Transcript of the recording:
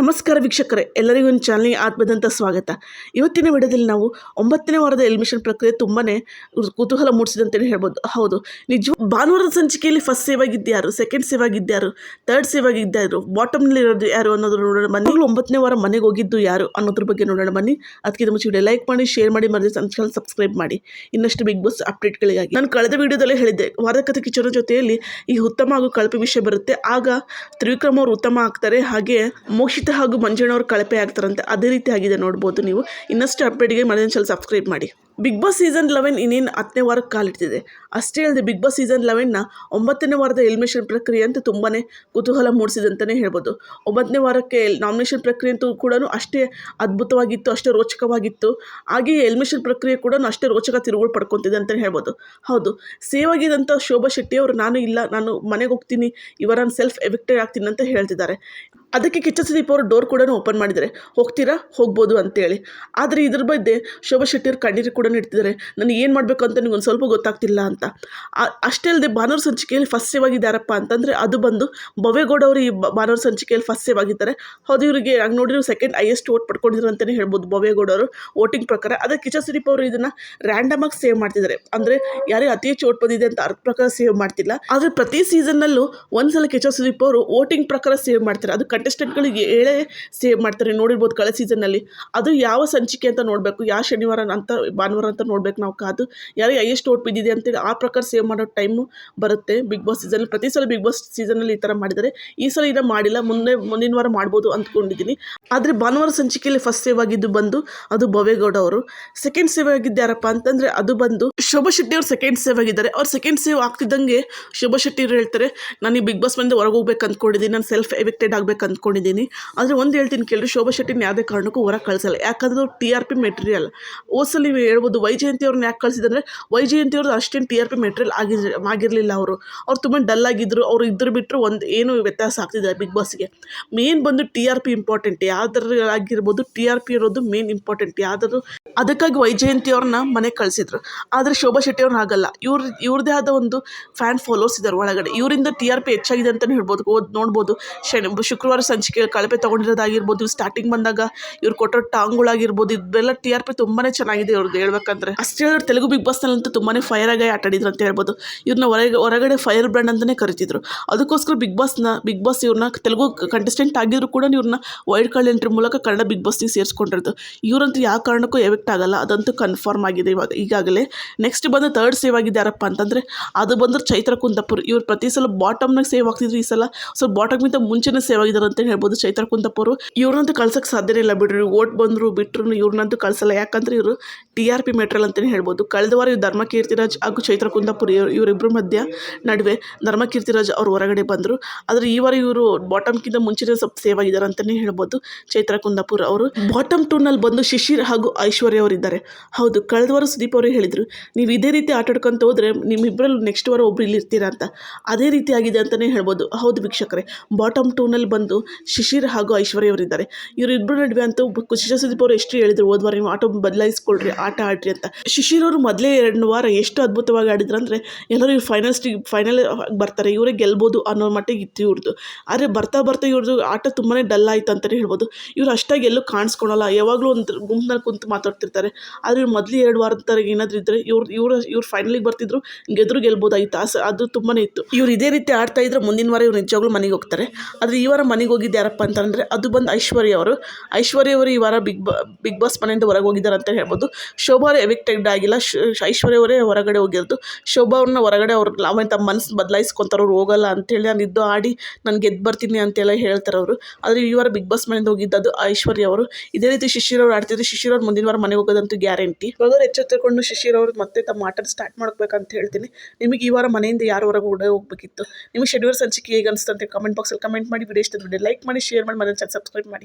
ನಮಸ್ಕಾರ ವೀಕ್ಷಕರೇ, ಎಲ್ಲರಿಗೂ ಒಂದು ಚಾನಲ್ಗೆ ಆತ್ಮದಂತ ಸ್ವಾಗತ. ಇವತ್ತಿನ ವಿಡಿಯೋದಲ್ಲಿ ನಾವು ಒಂಬತ್ತನೇ ವಾರದ ಎಲಿಮಿಷನ್ ಪ್ರಕ್ರಿಯೆ ತುಂಬಾ ಕುತೂಹಲ ಮೂಡಿಸಿದೆ ಮೂಡಿಸಿದಂತಲೇ ಹೇಳ್ಬೋದು. ಹೌದು, ನಿಜ ಭಾನುವಾರದ ಸಂಚಿಕೆಯಲ್ಲಿ ಫಸ್ಟ್ ಸೇವ್ ಆಗಿದ್ದ್ಯಾರು ಸೆಕೆಂಡ್ ಸೇವ್ ಆಗಿದ್ದ್ಯಾರು ಥರ್ಡ್ ಸೇವ್ ಆಗಿದ್ದು ಯಾರು ಬಾಟಮ್ನಲ್ಲಿ ಇರೋದು ಯಾರು ಅನ್ನೋದ್ರ ನೋಡೋಣ ಬನ್ನಿ. ಒಂಬತ್ತನೇ ವಾರ ಮನೆಗೆ ಹೋಗಿದ್ದು ಯಾರು ಅನ್ನೋದ್ರ ಬಗ್ಗೆ ನೋಡೋಣ ಬನ್ನಿ. ಅದಕ್ಕೆ ಮುಂಚೆ ವಿಡಿಯೋ ಲೈಕ್ ಮಾಡಿ ಶೇರ್ ಮಾಡಿ ಮರದಿ ಚಾನಲ್ ಸಬ್ಸ್ಕ್ರೈಬ್ ಮಾಡಿ. ಇನ್ನಷ್ಟು ಬಿಗ್ ಬಾಸ್ ಅಪ್ಡೇಟ್ಗಳಿಗಾಗಿ ನಾನು ಕಳೆದ ವಿಡಿಯೋದಲ್ಲೇ ಹೇಳಿದ್ದೆ, ವಾರದ ಕಥೆ ಕಿಚನ ಜೊತೆಯಲ್ಲಿ ಈ ಉತ್ತಮ ಹಾಗೂ ಕಳಪೆ ವಿಷಯ ಬರುತ್ತೆ. ಆಗ ತ್ರಿವಿಕ್ರಮ್ ಅವರು ಉತ್ತಮ ಆಗ್ತಾರೆ. ಹಾಗೆ ಮೋಕ್ಷಿತ ಹಾಗೂ ಮಂಜಣ್ಣವ್ರು ಕಳಪೆ ಆಗ್ತಾರಂತೆ, ಅದೇ ರೀತಿ ಆಗಿದೆ ನೋಡ್ಬೋದು ನೀವು. ಇನ್ನಷ್ಟು ಅಪ್ಡೇಟ್ಗೆ ಮನೆ ಚಾನಲ್ ಸಬ್ಸ್ಕ್ರೈಬ್ ಮಾಡಿ. ಬಿಗ್ ಬಾಸ್ ಸೀಸನ್ ಲೆವೆನ್ ಇನ್ನೇನು ಹತ್ತನೇ ವಾರಕ್ಕೆ ಕಾಲಿಡ್ತಿದೆ ಅಷ್ಟೇ ಅಲ್ಲದೆ ಬಿಗ್ ಬಾಸ್ ಸೀಸನ್ ಲೆವೆನ್ನ ಒಂಬತ್ತನೇ ವಾರದ ಎಲಿಮಿನೇಷನ್ ಪ್ರಕ್ರಿಯೆ ಅಂತ ತುಂಬಾ ಕುತೂಹಲ ಮೂಡಿಸಿದೆ ಅಂತಲೇ ಹೇಳ್ಬೋದು. ಒಂಬತ್ತನೇ ವಾರಕ್ಕೆ ನಾಮಿನೇಷನ್ ಪ್ರಕ್ರಿಯೆ ಅಂತೂ ಕೂಡ ಅಷ್ಟೇ ಅದ್ಭುತವಾಗಿತ್ತು, ಅಷ್ಟೇ ರೋಚಕವಾಗಿತ್ತು. ಹಾಗೆಯೇ ಎಲಿಮಿನೇಷನ್ ಪ್ರಕ್ರಿಯೆ ಕೂಡ ಅಷ್ಟೇ ರೋಚಕ ತಿರುಗಳು ಪಡ್ಕೊತಿದೆ ಅಂತಲೇ ಹೇಳ್ಬೋದು. ಹೌದು ಸೇವ್ ಆಗಿದಂಥ ಶೋಭಾ ಶೆಟ್ಟಿ ಅವರು, ನಾನು ಇಲ್ಲ, ನಾನು ಮನೆಗೆ ಹೋಗ್ತೀನಿ, ಇವರನ್ನು ಸೆಲ್ಫ್ ಎವಿಕ್ಟೆಡ್ ಆಗ್ತೀನಿ ಅಂತ ಹೇಳ್ತಿದ್ದಾರೆ. ಅದಕ್ಕೆ ಕಿಚ್ಚ ಸುದೀಪ್ ಅವರು ಡೋರ್ ಕೂಡ ಓಪನ್ ಮಾಡಿದರೆ ಹೋಗ್ತೀರಾ? ಹೋಗ್ಬೋದು ಅಂತೇಳಿ. ಆದರೆ ಇದ್ರ ಬಗ್ಗೆ ಶೋಭಾ ಶೆಟ್ಟಿಯವ್ರು ಕಣ್ಣೀರು ಕೂಡ ಇಡ್ತಿದ್ದಾರೆ. ನನಗೆ ಏನು ಮಾಡಬೇಕು ಅಂತ ನನಗೊಂದು ಸ್ವಲ್ಪ ಗೊತ್ತಾಗ್ತಿಲ್ಲ ಅಂತ. ಅಷ್ಟೇ ಅಲ್ಲದೆ ಭಾನುವಾರ ಸಂಚಿಕೆಯಲ್ಲಿ ಫಸ್ಟ್ ಅಂತಂದರೆ ಅದು ಬಂದು ಭವೇಗೌಡ ಅವರು ಈ ಭಾನುವಾರ ಸಂಚಿಕೆಯಲ್ಲಿ ಫಸ್ಟ್ ಹೌದು, ಇವರಿಗೆ ಹಂಗೆ ನೋಡಿದ್ರೆ ಸೆಕೆಂಡ್ ಹೈಯೆಸ್ಟ್ ಓಟ್ ಪಡ್ಕೊಂಡಿದ್ರು ಅಂತಲೇ ಹೇಳ್ಬೋದು ಭವೇಗೌಡ ಅವರು ವೋಟಿಂಗ್ ಪ್ರಕಾರ. ಅದಕ್ಕೆ ಕಿಚ್ಚ ಸುದೀಪ್ ಅವರು ಇದನ್ನು ರ್ಯಾಂಡಮ್ ಆಗಿ ಸೇವ್ ಮಾಡ್ತಿದ್ದಾರೆ. ಅಂದರೆ ಯಾರಿಗೆ ಅತಿ ಹೆಚ್ಚು ಓಟ್ ಬಂದಿದೆ ಅಂತ ಅರ್ಥ ಪ್ರಕಾರ ಸೇವ್ ಮಾಡ್ತಿಲ್ಲ. ಆದರೆ ಪ್ರತಿ ಸೀಸನ್ನಲ್ಲೂ ಒಂದ್ಸಲ ಕಿಚ್ಚ ಸುದೀಪ್ ಅವರು ವೋಟಿಂಗ್ ಪ್ರಕಾರ ಸೇವ್ ಮಾಡ್ತಾರೆ. ಅದು ಕಂಟೆಸ್ಟೆಂಟ್ಗಳಿಗೆ ಹೇಳೇ ಸೇವ್ ಮಾಡ್ತಾರೆ ನೋಡಿರ್ಬೋದು ಕಳೆದ ಸೀಸನ್ನಲ್ಲಿ ಅದು ಯಾವ ಸಂಚಿಕೆ ಅಂತ ನೋಡಬೇಕು, ಯಾವ ಶನಿವಾರ ಅಂತ, ಭಾನುವಾರ ಅಂತ ನೋಡಬೇಕು ನಾವು ಕಾದು. ಯಾರಿಗೆ ಹೈಯೆಸ್ಟ್ ಓಟ್ ಬಿದ್ದಿದೆ ಅಂತೇಳಿ ಆ ಪ್ರಕಾರ ಸೇವ್ ಮಾಡೋ ಟೈಮು ಬರುತ್ತೆ. ಬಿಗ್ ಬಾಸ್ ಸೀಸನ್ ಪ್ರತಿ ಸಲ ಬಿಗ್ ಬಾಸ್ ಸೀಸನಲ್ಲಿ ಈ ಥರ ಮಾಡಿದ್ದಾರೆ. ಈ ಸಲ ಇದನ್ನು ಮಾಡಿಲ್ಲ, ಮುಂದೆ, ಮುಂದಿನ ವಾರ ಮಾಡ್ಬೋದು ಅಂದ್ಕೊಂಡಿದ್ದೀನಿ. ಆದರೆ ಭಾನುವಾರ ಸಂಚಿಕೆಯಲ್ಲಿ ಫಸ್ಟ್ ಸೇವ್ ಆಗಿದ್ದು ಬಂದು, ಅದು ಭವೇಗೌಡ ಅವರು. ಸೆಕೆಂಡ್ ಸೇವ್ ಆಗಿದ್ದು ಯಾರಪ್ಪ ಅಂತಂದರೆ ಅದು ಬಂದು ಶೋಭಾ ಶೆಟ್ಟಿ ಅವರು ಸೆಕೆಂಡ್ ಸೇವ್ ಆಗಿದ್ದಾರೆ. ಅವ್ರು ಸೆಕೆಂಡ್ ಸೇವ್ ಆಗ್ತಿದ್ದಂಗೆ ಶೋಭಾ ಶೆಟ್ಟಿ ಅವರು ಹೇಳ್ತಾರೆ, ನಾನು ಈ ಬಿಗ್ ಬಾಸ್ ಬಂದು ಹೊರಗೆ ಹೋಗ್ಬೇಕು ಅಂದ್ಕೊಂಡಿದ್ದೀನಿ, ನಾನು ಸೆಲ್ಫ್ ಎವಿಕ್ಟೆಡ್ ಆಗ್ಬೇಕು ಅಂದ್ಕೊಂಡಿದ್ದೀನಿ. ಆದರೆ ಒಂದು ಹೇಳ್ತೀನಿ ಕೇಳಿ ಶೋಭಾ ಶೆಟ್ಟಿನ ಯಾವುದೇ ಕಾರಣಕ್ಕೂ ಹೊರಗೆ ಕಳಿಸಲ್ಲ. ಯಾಕಂದ್ರೆ ಟಿ ಆರ್ ಪಿ ಮೆಟೀರಿಯಲ್ ಓಸಲ್ಲಿ ನೀವು ಹೇಳ್ಬೋದು, ವೈಜಯಂತಿ ಅವ್ರನ್ನ ಯಾಕೆ ಕಳಿಸಿದ್ರೆ ವೈಜಯಂತಿ ಅವ್ರದ್ದು ಅಷ್ಟೇನು ಟಿ ಆರ್ ಪಿ ಮೆಟೀರಿಯಲ್ ಆಗಿರ್, ಆಗಿರಲಿಲ್ಲ ಅವರು. ಅವ್ರು ತುಂಬ ಡಲ್ ಆಗಿದ್ದರು ಅವ್ರು ಇದ್ರ ಬಿಟ್ಟರು ಒಂದು ಏನು ವ್ಯತ್ಯಾಸ ಆಗ್ತಿದ್ದಾರೆ ಬಿಗ್ ಬಾಸ್ಗೆ ಮೇನ್ ಬಂದು ಟಿ ಆರ್ ಪಿ ಇಂಪಾರ್ಟೆಂಟ್ ಯಾವ್ದ್ರಾಗಿರ್ಬೋದು ಟಿ ಆರ್ ಪಿ ಇರೋದು ಮೇನ್ ಇಂಪಾರ್ಟೆಂಟ್ ಯಾವ್ದಾದ್ರು ಅದಕ್ಕಾಗಿ ವೈಜಯಂತಿ ಅವ್ರನ್ನ ಮನೆಗೆ ಕಳಿಸಿದ್ರು. ಆದರೆ ಶೋಭಾ ಶೆಟ್ಟಿ ಅವ್ರನ್ನ ಆಗಲ್ಲ. ಇವ್ರ, ಇವ್ರದೇ ಆದ ಒಂದು ಫ್ಯಾನ್ ಫಾಲೋವರ್ಸ್ ಇದ್ದಾರೆ ಒಳಗಡೆ. ಇವರಿಂದ ಟಿ ಆರ್ ಪಿ ಹೆಚ್ಚಾಗಿದೆ ಅಂತಲೇ ಹೇಳ್ಬೋದು. ಓದ್, ನೋಡ್ಬೋದು. ಶನಿ, ಶುಕ್ರವಾರ ಸಂಚಿಕೆ ಕಳಪೆ ತೊಗೊಂಡಿರೋದಾಗಿರ್ಬೋದು ಸ್ಟಾರ್ಟಿಂಗ್ ಬಂದಾಗ ಇವ್ರು ಕೊಟ್ಟೋ ಟಾಂಗ್ಗಳಾಗಿರ್ಬೋದು ಇದೆಲ್ಲ ಟಿ ಆರ್ ಪಿ ತುಂಬಾ ಚೆನ್ನಾಗಿದೆ ಇವ್ರದ್ದು ಹೇಳ್ಬೇಕಂದ್ರೆ. ಅಷ್ಟೇ ಹೇಳಿದ್ರೆ ತೆಲುಗು ಬಿಗ್ ಬಾಸ್ನಲ್ಲಂತೂ ತುಂಬಾ ಫೈರ್ ಆಗಿ ಆಟಾಡಿದ್ರು ಅಂತ ಹೇಳ್ಬೋದು. ಇವ್ರನ್ನ ಹೊರಗೆ, ಹೊರಗಡೆ ಫೈರ್ ಬ್ರ್ಯಾಂಡ್ ಅಂತಲೇ ಕರಿತಿದ್ರು. ಅದಕ್ಕೋಸ್ಕರ ಬಿಗ್ ಬಾಸ್ನ, ಬಿಗ್ ಬಾಸ್ ಇವ್ರನ್ನ ತೆಲುಗು ಕಂಟೆಸ್ಟೆಂಟ್ ಆಗಿದ್ರು ಕೂಡ ಇವ್ರನ್ನ ವೈಡ್ ಕಾರ್ಡ್ ಎಂಟ್ರಿ ಮೂಲಕ ಕನ್ನಡ ಬಿಗ್ ಬಾಸ್ಗೆ ಸೇರಿಸ್ಕೊಂಡಿರೋದು. ಇವರಂತೂ ಯಾವ ಕಾರಣಕ್ಕೂ ಎಫೆಕ್ಟ್ ಆಗಲ್ಲ, ಅದಂತೂ ಕನ್ಫರ್ಮ್ ಆಗಿದೆ ಇವಾಗ, ಈಗಾಗಲೇ. ನೆಕ್ಸ್ಟ್ ಬಂದು ತರ್ಡ್ ಸೇವ್ ಆಗಿದೆ ಯಾರಪ್ಪ ಅಂತಂದರೆ, ಅದು ಬಂದ್ರೆ ಚೈತ್ರ ಕುಂದಪುರ್. ಇವ್ರು ಪ್ರತಿ ಸಲ ಬಾಟಮ್ನಾಗ ಸೇವ್ ಆಗ್ತಿದ್ರು ಈ ಸಲ. ಸ್ವಲ್ಪ ಬಾಟಮ್ಗಿಂತ ಮುಂಚೆನೇ ಸೇವ್ ಆಗಿದ್ದಾರೆ ಅಂತ ಹೇಳ್ಬೋದು ಚೈತ್ರ ಕುಂದಪ್ಪವರು. ಇವ್ರನ್ನಂತೂ ಕಳ್ಸಕ್ಕೆ ಸಾಧ್ಯನೇ ಇಲ್ಲ ಬಿಡ್ರಿ. ಓಟ್ ಬಂದರು ಬಿಟ್ಟರು ಇವ್ರನ್ನಂತೂ ಕಳ್ಸಲ್ಲ. ಯಾಕಂದ್ರೆ ಇವರು ಟಿ ಆರ್ ಪಿ ಮೆಟ್ರಲ್ ಅಂತಲೇ ಹೇಳ್ಬೋದು. ಕಳೆದ ವಾರ ಇವ್ರು ಧರ್ಮ ಕೀರ್ತಿರಾಜ್ ಹಾಗೂ ಚೈತ್ರ ಕುಂದಾಪುರ ಇವ್ರು ಇವರಿಬ್ಬರ ಮಧ್ಯ ನಡುವೆ ಧರ್ಮಕೀರ್ತಿರಾಜ್ ಅವರು ಹೊರಗಡೆ ಬಂದರು. ಆದರೆ ಈ ವಾರ ಇವರು ಬಾಟಮ್ಕಿಂತ ಮುಂಚಿನ ಸ್ವಲ್ಪ ಸೇವ್ ಆಗಿದ್ದಾರೆ ಅಂತಲೇ ಹೇಳ್ಬೋದು ಚೈತ್ರ ಕುಂದಾಪುರ ಅವರು. ಬಾಟಮ್ ಟೂನಲ್ಲಿ ಬಂದು ಶಿಶಿರ್ ಹಾಗೂ ಐಶ್ವರ್ಯ ಅವರಿದ್ದಾರೆ ಹೌದು, ಕಳೆದ ವಾರ ಸುದೀಪ್ ಅವರು ಹೇಳಿದರು, ನೀವು ಇದೇ ರೀತಿ ಆಟಾಡ್ಕೊಂತ ಹೋದರೆ ನಿಮ್ಮಿಬ್ಬರಲ್ಲಿ ನೆಕ್ಸ್ಟ್ ವಾರ ಒಬ್ರು ಇಲ್ಲಿರ್ತೀರಾ ಅಂತ. ಅದೇ ರೀತಿ ಆಗಿದೆ ಅಂತಲೇ ಹೇಳ್ಬೋದು. ಹೌದು ವೀಕ್ಷಕರೇ ಬಾಟಮ್ ಟೂನಲ್ಲಿ ಬಂದು ಶಿಶಿರ್ ಹಾಗೂ ಐಶ್ವರ್ಯ ಅವರಿದ್ದಾರೆ. ಇಬ್ಬರು ನಡುವೆ ಅಂತೂ ಶಿಶಿರ ಸುದೀಪ್ ಅವರು ಎಷ್ಟು ಹೇಳಿದ್ರು ಹೋದ್ವಾರ ನೀವು ಆಟೋ ಬದಲಾಯಿಸ್ಕೊಳ್ರಿ, ಆಟ ಆಡ್ರಿ ಅಂತ. ಶಿಶಿರ್ ಅವರು ಮೊದಲೇ ಎರಡು ವಾರ ಎಷ್ಟು ಅದ್ಭುತವಾಗಿ ಆಡಿದ್ರು ಅಂದರೆ, ಎಲ್ಲರೂ ಇವ್ರು ಫೈನಲ್ ಸ್ಟಿ ಫೈನಲ್ ಬರ್ತಾರೆ, ಇವರೇ ಗೆಲ್ಬೋದು ಅನ್ನೋ ಮಟ್ಟಿಗೆ ಇತ್ತು ಇವ್ರದ್ದು ಆದರೆ ಬರ್ತಾ ಬರ್ತಾ ಇವ್ರದ್ದು ಆಟ ತುಂಬಾ ಡಲ್ ಆಯ್ತು ಅಂತಲೇ ಹೇಳ್ಬೋದು. ಇವ್ರು ಅಷ್ಟಾಗಿ ಎಲ್ಲೂ ಕಾಣಿಸ್ಕೊಳಲ್ಲ, ಯಾವಾಗಲೂ ಒಂದು ಗುಂಪಿನಲ್ಲಿ ಕುಂತು ಮಾತಾಡ್ತಿರ್ತಾರೆ. ಆದರೆ ಇವ್ರು ಮೊದಲು ಎರಡು ವಾರದ ತರಗ ಏನಾದರೂ ಇದ್ದರೆ ಇವ್ರು, ಇವರು, ಇವ್ರು ಫೈನಲಿಗೆ ಬರ್ತಿದ್ರು, ಗೆದ್ರು ಗೆಲ್ಬೋದಾಗಿತ್ತು ಆಸೆ, ಅದು ತುಂಬಾ ಇತ್ತು. ಇವ್ರು ಇದೇ ರೀತಿ ಆಡ್ತಾ ಇದ್ರೆ ಮುಂದಿನ ವಾರ ಇವ್ರು ನಿಜವಾಗ್ಲೂ ಮನೆಗೆ ಹೋಗ್ತಾರೆ. ಆದರೆ ಈ ವಾರ ಮನೆಗೆ ಹೋಗಿದ್ದು ಯಾರಪ್ಪ ಅಂತಂದರೆ ಅದು ಬಂದು ಐಶ್ವರ್ಯ ಅವರು. ಐಶ್ವರ್ಯ ಅವರು ಈ ವಾರ ಬಿಗ್ ಬಾ, ಬಿಗ್ ಬಾಸ್ ಮನೆಯಿಂದ ಹೊರಗೆ ಹೋಗಿದ್ದಾರೆ ಅಂತ ಹೇಳ್ಬೋದು. ಶೋಭಾ ಅವರು ಎವಿಕ್ಟೆಡ್ ಆಗಿಲ್ಲ. ಐಶ್ವರ್ಯ ಅವರೇ ಹೊರಗಡೆ ಹೋಗಿರೋದು. ಶೋಭಾ ಅವ್ರನ್ನ ಹೊರಗಡೆ ಅವ್ರು ಅವನ ತಮ್ಮ ಮನಸ್ಸು ಬದಲಾಯಿಸ್ಕೊತಾರೆ ಅವ್ರು ಹೋಗಲ್ಲ ಅಂತೇಳಿ ನಾನು ಇದ್ದು ಆಡಿ ನಾನು ಗೆದ್ದು ಬರ್ತೀನಿ ಅಂತೆಲ್ಲ ಹೇಳ್ತಾರೆ ಅವರು. ಆದರೆ ಈ ವಾರ ಬಿಗ್ ಬಾಸ್ ಮನೆಯಿಂದ ಹೋಗಿದ್ದದು ಐಶ್ವರ್ಯ ಅವರು. ಇದೇ ರೀತಿ ಶಿಶಿರ್ ಅವ್ರು ಆಡ್ತಿದ್ರು ಶಿಶಿರ್ ಅವ್ರು ಮುಂದಿನ ವಾರ ಮನೆಗೆ ಹೋಗೋದಂತೂ ಗ್ಯಾರಂಟಿ. ಇವಾಗ ಎಚ್ಚೆತ್ತುಕೊಂಡು ಶಿಶಿರ್ ಅವರು ಮತ್ತೆ ತಮ್ಮ ಆಟ ಸ್ಟಾರ್ಟ್ ಮಾಡ್ಬೇಕಂತ ಹೇಳ್ತೀನಿ. ನಿಮಗೆ ಈ ವಾರ ಮನೆಯಿಂದ ಯಾರು ಹೊರಗೆ ಹೋಗಬೇಕಿತ್ತು? ನಿಮಗೆ ಶನಿವಾರ ಸಂಚಿಕೆ ಹೇಗೆ ಅನಿಸ್ತಂತೆ ಕಮೆಂಟ್ ಬಾಕ್ಸಲ್ಲಿ ಕಮೆಂಟ್ ಮಾಡಿ. ವಿಡಿಯೋ ಇಷ್ಟ ವಿಡಿಯೋ ಲೈಕ್ ಮಾಡಿ ಶೇರ್ ಮಾಡಿ ಮನೆ ಸಬ್ಸ್ಕ್ರೈಬ್ ಮಾಡಿ.